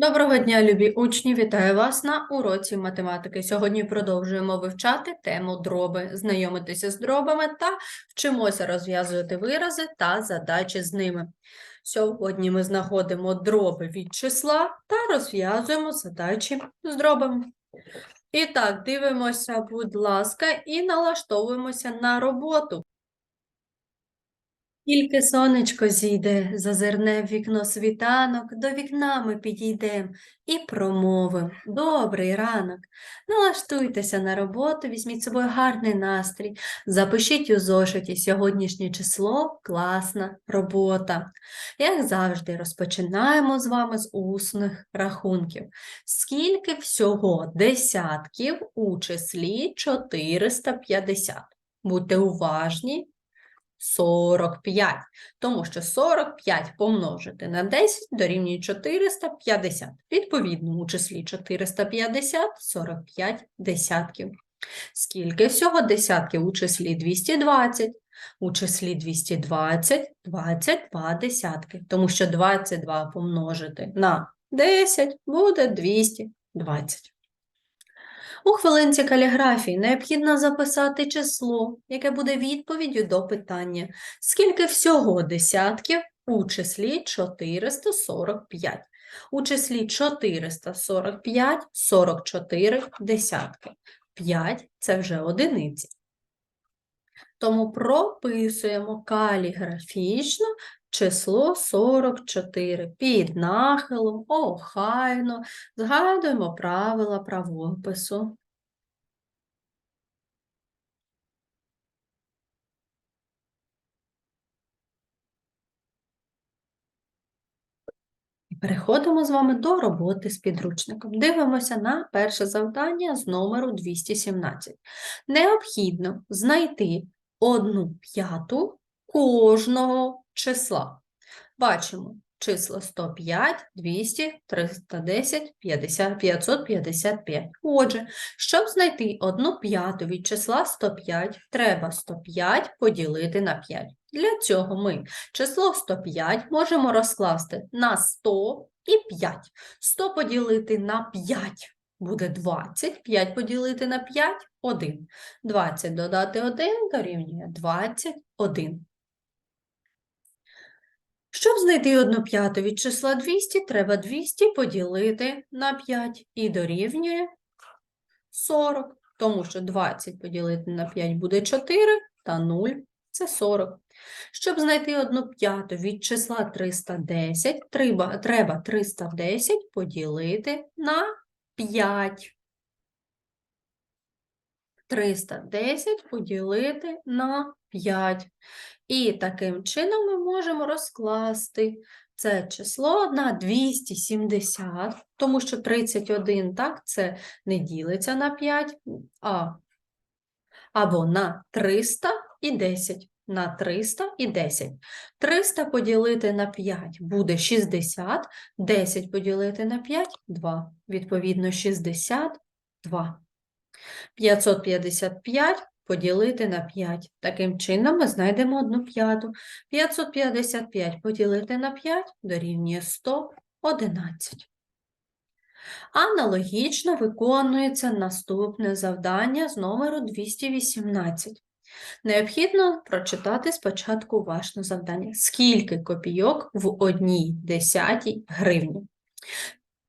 Доброго дня, любі учні! Вітаю вас на уроці математики. Сьогодні продовжуємо вивчати тему дроби, знайомитися з дробами та вчимося розв'язувати вирази та задачі з ними. Сьогодні ми знаходимо дроби від числа та розв'язуємо задачі з дробами. І так, дивимося, будь ласка, і налаштовуємося на роботу. Тільки сонечко зійде, зазирне в вікно світанок, до вікна ми підійдем і промовим добрий ранок. Налаштуйтеся на роботу, візьміть з собою гарний настрій, запишіть у зошиті сьогоднішнє число, класна робота. Як завжди, розпочинаємо з вами з усних рахунків. Скільки всього десятків у числі 450? Будьте уважні. 45, тому що 45 помножити на 10 дорівнює 450. Відповідно, у числі 450 – 45 десятків. Скільки всього десятків у числі 220? У числі 220 – 22 десятки, тому що 22 помножити на 10 буде 220. У хвилинці каліграфії необхідно записати число, яке буде відповіддю до питання. Скільки всього десятків у числі 445? У числі 445 – 44 десятки. 5 – це вже одиниці. Тому прописуємо каліграфічно число 44 під нахилом, охайно, згадуємо правила правопису. Переходимо з вами до роботи з підручником. Дивимося на перше завдання з номеру 217. Необхідно знайти одну п'яту кожного числа. Бачимо числа 105, 200, 310, 50, 555. Отже, щоб знайти одну п'яту від числа 105, треба 105 поділити на 5. Для цього ми число 105 можемо розкласти на 100 і 5. 100 поділити на 5 буде 20, 5 поділити на 5 – 1. 20 додати 1 дорівнює 21. Щоб знайти одну п'яту від числа 200, треба 200 поділити на 5 і дорівнює 40, тому що 20 поділити на 5 буде 4, та 0 – це 40. Щоб знайти одну п'яту від числа 310, треба, треба 310 поділити на 5. 310 поділити на 5. І таким чином ми можемо розкласти це число на 270, тому що 31, так, це не ділиться на 5, а або на 310. На 300 і 10. 300 поділити на 5 буде 60, 10 поділити на 5 – 2. Відповідно, 62. 555 поділити на 5. Таким чином ми знайдемо одну п'яту. 555 поділити на 5 дорівнює 111. Аналогічно виконується наступне завдання з номеру 218. Необхідно прочитати спочатку уважно завдання. Скільки копійок в одній десятій гривні?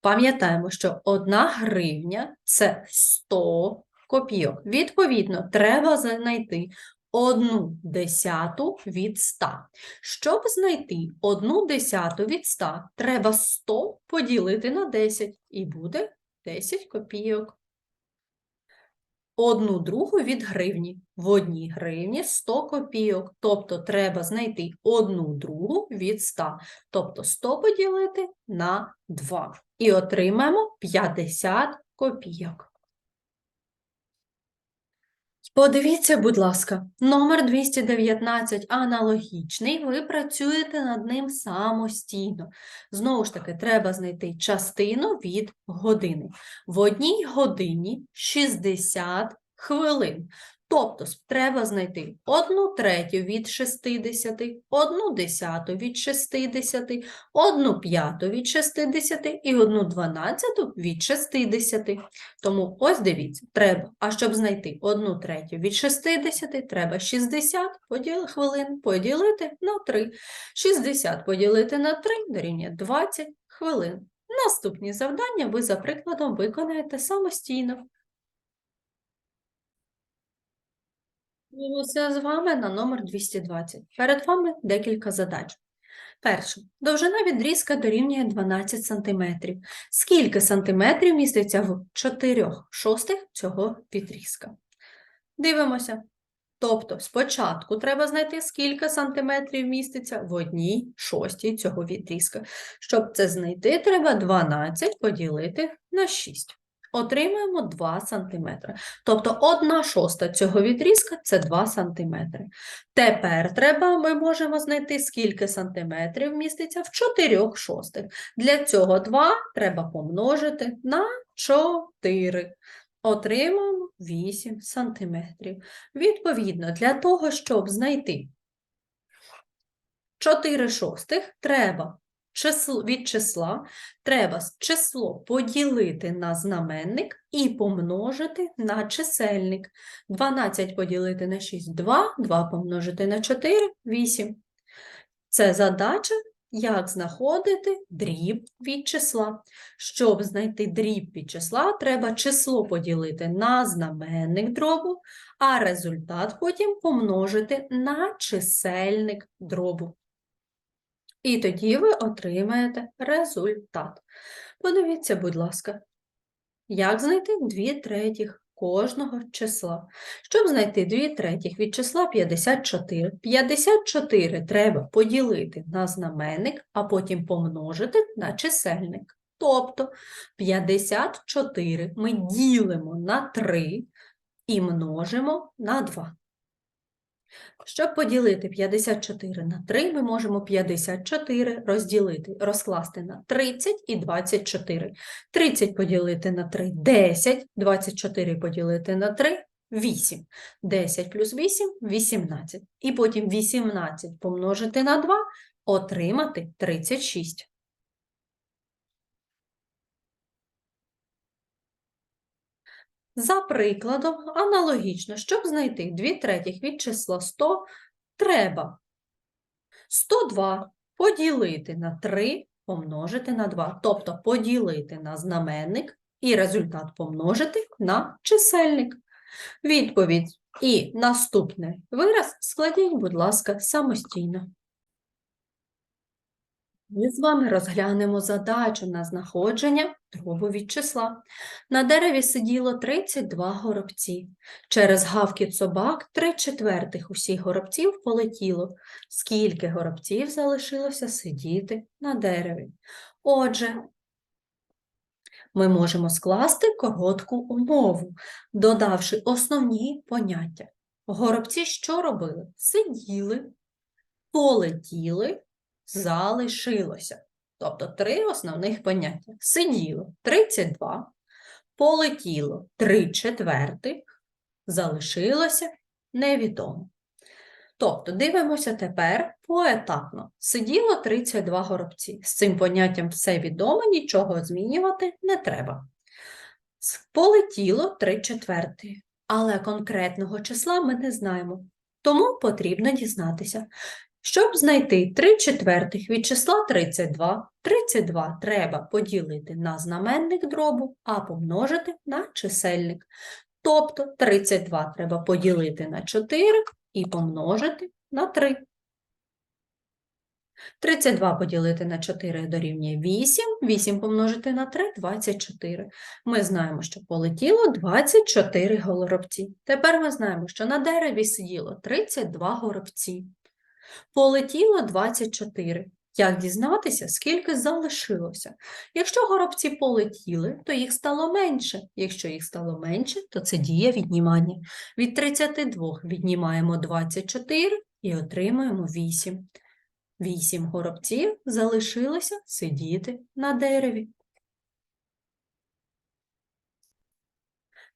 Пам'ятаємо, що 1 гривня – це 100 копійок. Відповідно, треба знайти одну десяту від 100. Щоб знайти одну десяту від 100, треба 100 поділити на 10 і буде 10 копійок. Одну другу від гривні. В одній гривні 100 копійок. Тобто треба знайти одну другу від 100. Тобто 100 поділити на 2. І отримаємо 50 копійок. Подивіться, будь ласка, номер 219 аналогічний, ви працюєте над ним самостійно. Знову ж таки, треба знайти частину від години. В одній годині 60 хвилин. Тобто треба знайти 1 третю від 60, 1 десяту від 60, 1 п'яту від 60 і 1 дванадцяту від 60. Тому ось дивіться, треба, а щоб знайти 1 третю від 60, треба 60 поділ, хвилин поділити на 3. 60 поділити на 3 дорівнює 20 хвилин. Наступні завдання ви за прикладом виконаєте самостійно. Дивимося з вами на номер 220. Перед вами декілька задач. Перше. Довжина відрізка дорівнює 12 см. Скільки сантиметрів міститься в 4 шостих цього відрізка? Дивимося. Тобто спочатку треба знайти, скільки сантиметрів міститься в одній шостій цього відрізка. Щоб це знайти, треба 12 поділити на 6. Отримаємо 2 см. Тобто 1 шоста цього відрізка – це 2 см. Тепер треба, ми можемо знайти, скільки сантиметрів міститься в 4 шостих. Для цього 2 треба помножити на 4. Отримаємо 8 сантиметрів. Відповідно, для того, щоб знайти 4 шостих, треба число, від числа, треба число поділити на знаменник і помножити на чисельник. 12 поділити на 6 – 2, 2 помножити на 4 – 8. Це задача, як знаходити дріб від числа. Щоб знайти дріб від числа, треба число поділити на знаменник дробу, а результат потім помножити на чисельник дробу. І тоді ви отримаєте результат. Подивіться, будь ласка, як знайти 2 третіх кожного числа. Щоб знайти 2 третіх від числа 54, 54 треба поділити на знаменник, а потім помножити на чисельник. Тобто 54 ми ділимо на 3 і множимо на 2. Щоб поділити 54 на 3, ми можемо 54 розділити, розкласти на 30 і 24. 30 поділити на 3 – 10, 24 поділити на 3 – 8. 10 плюс 8 – 18. І потім 18 помножити на 2 – отримати 36. За прикладом, аналогічно, щоб знайти 2 третіх від числа 100, треба 102 поділити на 3 помножити на 2, тобто поділити на знаменник і результат помножити на чисельник. Відповідь і наступний вираз складіть, будь ласка, самостійно. Ми з вами розглянемо задачу на знаходження дробу від числа. На дереві сиділо 32 горобці. Через гавкіт собак три четвертих усіх горобців полетіло. Скільки горобців залишилося сидіти на дереві? Отже, ми можемо скласти коротку умову, додавши основні поняття. Горобці що робили? Сиділи, полетіли, залишилося. Тобто три основних поняття. Сиділо 32, полетіло 3 четвертих, залишилося невідомо. Тобто дивимося тепер поетапно. Сиділо 32 горобці. З цим поняттям все відомо, нічого змінювати не треба. Полетіло 3 четверти, але конкретного числа ми не знаємо. Тому потрібно дізнатися, щоб знайти 3 четвертих від числа 32, 32 треба поділити на знаменник дробу, а помножити на чисельник. Тобто 32 треба поділити на 4 і помножити на 3. 32 поділити на 4 дорівнює 8, 8 помножити на 3 – 24. Ми знаємо, що полетіло 24 горобці. Тепер ми знаємо, що на дереві сиділо 32 горобці. Полетіло 24. Як дізнатися, скільки залишилося? Якщо горобці полетіли, то їх стало менше. Якщо їх стало менше, то це дія віднімання. Від 32 віднімаємо 24 і отримуємо 8. 8 горобців залишилося сидіти на дереві.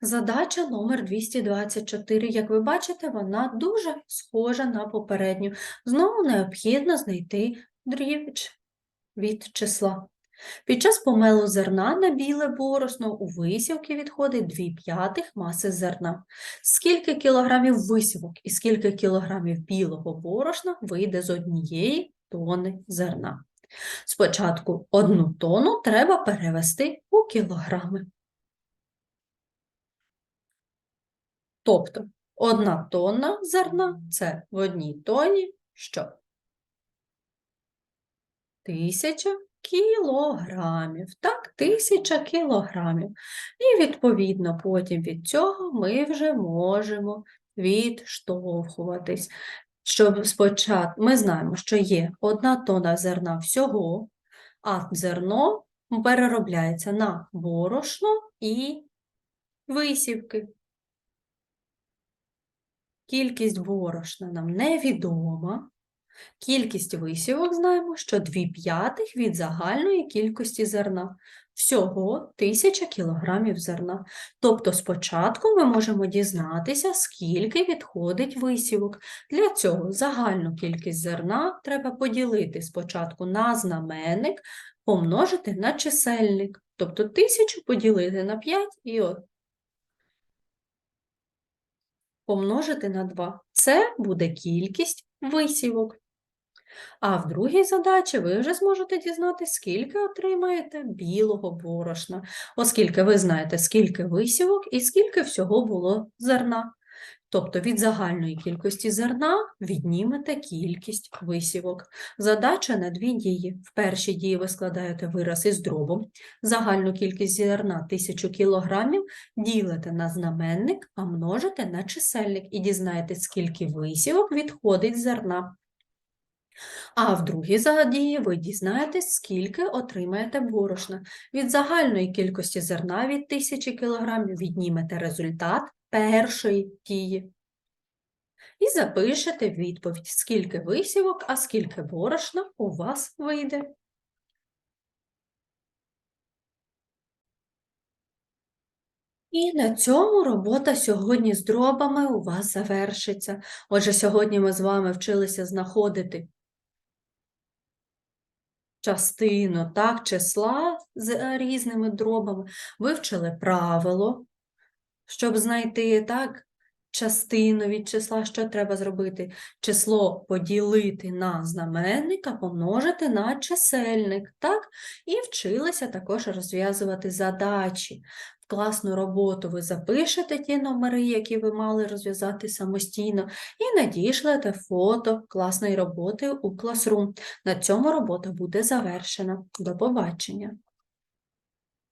Задача номер 224. Як ви бачите, вона дуже схожа на попередню. Знову необхідно знайти дріб від числа. Під час помелу зерна на біле борошно у висівки відходить 2 п'ятих маси зерна. Скільки кілограмів висівок і скільки кілограмів білого борошна вийде з однієї тони зерна? Спочатку одну тонну треба перевести у кілограми. Тобто одна тонна зерна це в одній тоні що? Тисяча кілограмів. Так, тисяча кілограмів. І відповідно потім від цього ми вже можемо відштовхуватись. Щоб спочатку ми знаємо, що є одна тонна зерна всього, а зерно переробляється на борошно і висівки. Кількість борошна нам невідома. Кількість висівок знаємо, що 2 п'ятих від загальної кількості зерна. Всього 1000 кілограмів зерна. Тобто спочатку ми можемо дізнатися, скільки відходить висівок. Для цього загальну кількість зерна треба поділити спочатку на знаменник, помножити на чисельник. Тобто 1000 поділити на 5 і от помножити на 2. Це буде кількість висівок. А в другій задачі ви вже зможете дізнатися, скільки отримаєте білого борошна, оскільки ви знаєте, скільки висівок і скільки всього було зерна. Тобто від загальної кількості зерна віднімете кількість висівок. Задача на дві дії. В першій дії ви складаєте вираз із дробом. Загальну кількість зерна 1000 кг ділите на знаменник, а множите на чисельник і дізнаєтесь, скільки висівок відходить зерна. А в другій задії ви дізнаєтесь, скільки отримаєте борошна. Від загальної кількості зерна від 1000 кг віднімете результат першої дії. І запишете відповідь, скільки висівок, а скільки борошна у вас вийде. І на цьому робота сьогодні з дробами у вас завершиться. Отже, сьогодні ми з вами вчилися знаходити частину так, числа з е, різними дробами, вивчили правило, щоб знайти так, частину від числа, що треба зробити? Число поділити на знаменник, а помножити на чисельник, так? І вчилися також розв'язувати задачі. В класну роботу ви запишете ті номери, які ви мали розв'язати самостійно, і надішлете фото класної роботи у Classroom. На цьому робота буде завершена. До побачення!